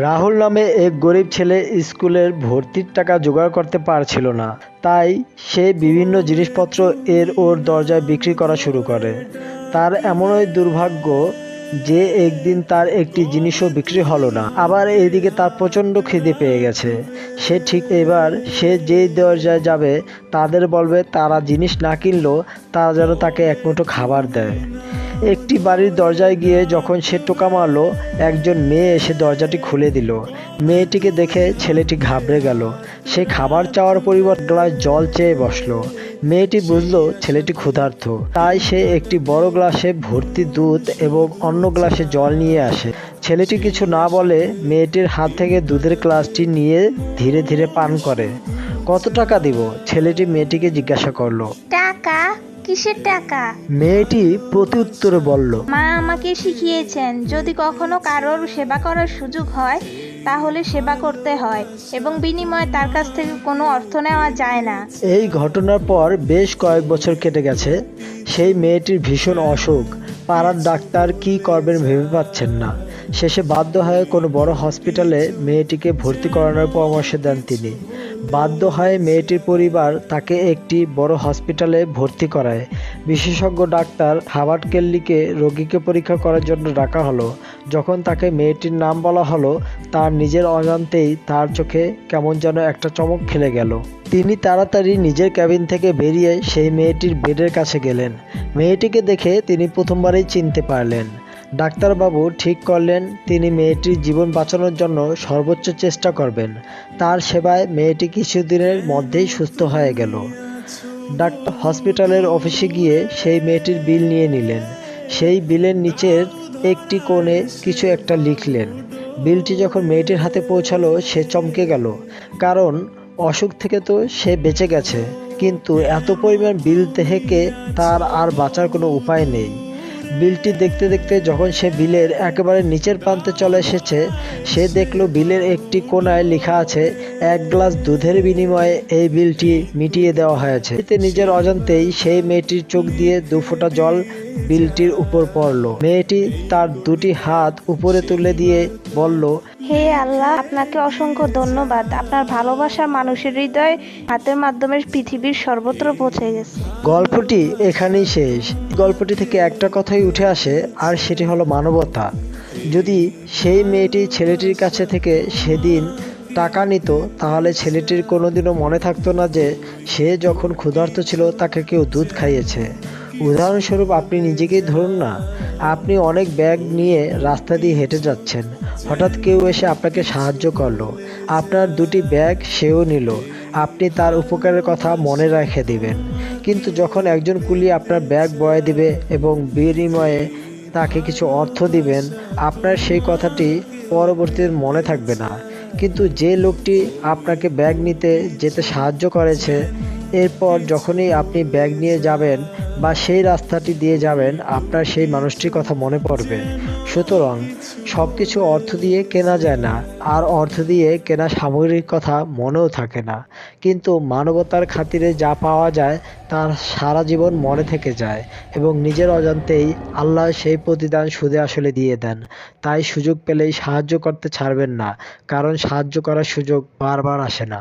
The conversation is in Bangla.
রাহুল নামে এক গরিব ছেলে স্কুলের ভর্তির টাকা জোগাড় করতে পারছিল না। তাই সে বিভিন্ন জিনিসপত্র এর ওর দরজায় বিক্রি করা শুরু করে। তার এমনই দুর্ভাগ্য যে একদিন তার একটি জিনিসও বিক্রি হলো না। আবার এইদিকে তার প্রচণ্ড খিদে পেয়ে গেছে। সে ঠিক এবার সে যেই দরজায় যাবে, তাদের বলবে, তারা জিনিস না কিনলেও তারা যেন তাকে এক মুঠো খাবার দেয়। বাড়ির দরজায় গিয়ে যখন সে টোকা মারলো, একজন মেয়ে এসে দরজাটি খুলে দিল। মেয়েটিকে দেখে ছেলেটি ঘাবড়ে গেল। সে খাবার চাওয়ার পরিবর্তে গ্লাস জল চেয়ে বসল। মেয়েটি বুঝলো ছেলেটি ক্ষুধার্ত। তাই সে একটি বড় গ্লাসে ভর্তি দুধ এবং অন্য গ্লাসে জল নিয়ে আসে। ছেলেটি কিছু না বলে মেয়েটির হাত থেকে দুধের গ্লাসটি নিয়ে ধীরে ধীরে পান করে। কত টাকা দিব? ছেলেটি মেয়েটিকে জিজ্ঞাসা করল। টাকা? কিসের টাকা? মেয়েটি প্রতি উত্তরে বলল মা আমাকে শিখিয়েছেন যদি কখনো কারোর সেবা করার সুযোগ হয় তাহলে সেবা করতে হয় এবং বিনিময়ে তার কাছ থেকে কোনো অর্থ নেওয়া যায় না। এই ঘটনার পর বেশ কয়েক বছর কেটে গেছে। সেই মেয়েটির ভীষণ অসুখ। পাড়ার ডাক্তার কি করবেন ভেবে পাচ্ছেন না। শেষে বাধ্য হয়ে কোনো বড় হসপিটালে মেয়েটিকে ভর্তি করানোর পরামর্শ দেন তিনি। বাধ্য হয় মেয়েটির পরিবার তাকে একটি বড় হসপিটালে ভর্তি করায়। বিশেষজ্ঞ ডাক্তার হাবার্ট কেল্লিকে রোগীকে পরীক্ষা করার জন্য ডাকা হলো। যখন তাকে মেয়েটির নাম বলা হলো, তার নিজের অজান্তেই তার চোখে কেমন যেন একটা চমক খেলে গেল। তিনি তাড়াতাড়ি নিজের ক্যাবিন থেকে বেরিয়ে সেই মেয়েটির বেডের কাছে গেলেন। মেয়েটিকে দেখে তিনি প্রথমবারেই চিনতে পারলেন। ডাক্তারবাবু ঠিক করলেন, তিনি মেয়েটির জীবন বাঁচানোর জন্য সর্বোচ্চ চেষ্টা করবেন। তার সেবায় মেয়েটি কিছুদিনের মধ্যেই সুস্থ হয়ে গেল। ডাক্তার হসপিটালের অফিসে গিয়ে সেই মেয়েটির বিল নিয়ে নিলেন। সেই বিলের নিচের একটি কোণে কিছু একটা লিখলেন। বিলটি যখন মেয়েটির হাতে পৌঁছালো, সে চমকে গেল। কারণ, অসুখ থেকে তো সে বেঁচে গেছে। কিন্তু এত পরিমাণ বিল থেকে তার আর বাঁচার কোনো উপায় নেই। বিলটি দেখতে দেখতে যখন সে বিলের একেবারে নিচের প্রান্তে চলে এসেছে, সে দেখল বিলের একটি কোনায় লেখা আছে এক গ্লাস দুধের বিনিময়ে এই বিলটি মিটিয়ে দেওয়া হয়েছে। এতে নিজের অজান্তেই সেই মেয়েটির চোখ দিয়ে দু ফোঁটা জল বিলটির উপর পড়ল। মেয়েটি তার দুটি হাত উপরে তুলে দিয়ে বলল হে আল্লাহ আপনাকে অসংখ্য ধন্যবাদ। আপনার ভালোবাসা মানুষের হৃদয় হাতের মাধ্যমে পৃথিবীর সর্বত্র পৌঁছে গেছে। গল্পটি এখানেই শেষ। গল্পটি থেকে একটা কথাই উঠে আসে আর সেটি হলো মানবতা। যদি সেই মেয়েটি ছেলেটির কাছে থেকে সেদিন টাকা নিত, তাহলে ছেলেটির কোনোদিনও মনে থাকতো না যে সে যখন ক্ষুধার্ত ছিল তাকে কেউ দুধ খাইয়েছে। উদাহরণস্বরূপ আপনি নিজেকেই ধরুন না, আপনি অনেক ব্যাগ নিয়ে রাস্তা দিয়ে হেঁটে যাচ্ছেন। হঠাৎ কেউ এসে আপনাকে সাহায্য করল। আপনার দুটি ব্যাগ সেও নিল। আপনি তার উপকারের কথা মনে রেখে দিবেন। কিন্তু যখন একজন কুলি আপনার ব্যাগ বয়ে দিবে এবং বিনিময়ে তাকে কিছু অর্থ দিবেন, আপনার সেই কথাটি পরবর্তীতে মনে থাকবে না। কিন্তু যে লোকটি আপনাকে ব্যাগ নিতে যেতে সাহায্য করেছে, এরপর যখনই আপনি ব্যাগ নিয়ে যাবেন বা সেই রাস্তাটি দিয়ে যাবেন, আপনার সেই মানুষটির কথা মনে পড়বে। সুতরাং সব কিছু অর্থ দিয়ে কেনা যায় না, আর অর্থ দিয়ে কেনা সামগ্রিক কথা মনেও থাকে না। কিন্তু মানবতার খাতিরে যা পাওয়া যায় তার সারা জীবন মনে থেকে যায় এবং নিজের অজান্তেই আল্লাহ সেই প্রতিদান সুদে আসলে দিয়ে দেন। তাই সুযোগ পেলেই সাহায্য করতে ছাড়বেন না, কারণ সাহায্য করার সুযোগ বারবার আসে না।